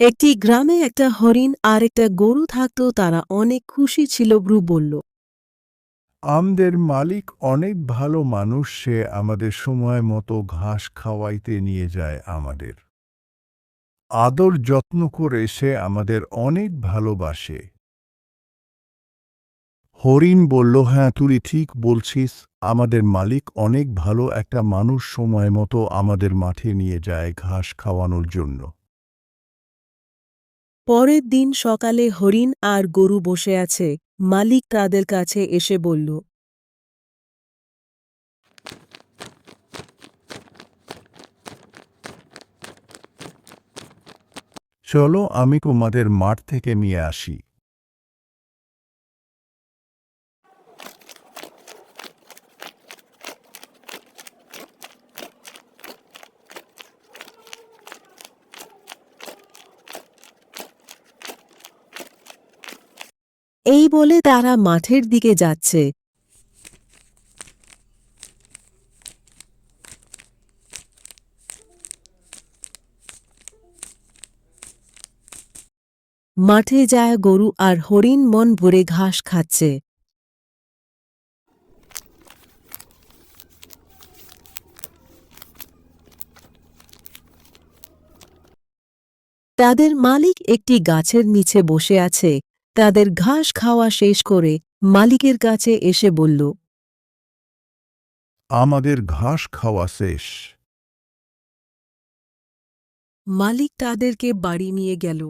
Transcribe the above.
একটি গ্রামে একটা হরিণ আর একটা গরু থাকতো, তারা অনেক খুশি ছিল, ব্রু বলল। আমাদের মালিক অনেক ভালো মানুষ, সে আমাদের সময় মতো ঘাস খাওয়াইতে নিয়ে যায় আমাদের। আদর যত্ন করে সে আমাদের অনেক ভালোবাসে। হরিণ বলল হ্যাঁ তুই ঠিক বলছিস, আমাদের মালিক অনেক ভালো একটা মানুষ, সময় মতো আমাদের মাঠে নিয়ে যায় ঘাস খাওয়ানোর জন্য। পরের দিন সকালে হরিণ আর গরু বসে আছে। মালিক তাদের কাছে এসে বলল, চলো আমি তোমাদের মাঠ থেকে নিয়ে আসি। এই বলে তারা মাঠের দিকে যাচ্ছে। মাঠে যায় গরু আর হরিণ মন ভরে ঘাস খাচ্ছে। তাদের মালিক একটি গাছের নিচে বসে আছে। তাদের ঘাস খাওয়া শেষ করে মালিকের কাছে এসে বলল আমাদের ঘাস খাওয়া শেষ। মালিক তাদেরকে বাড়ি নিয়ে গেল।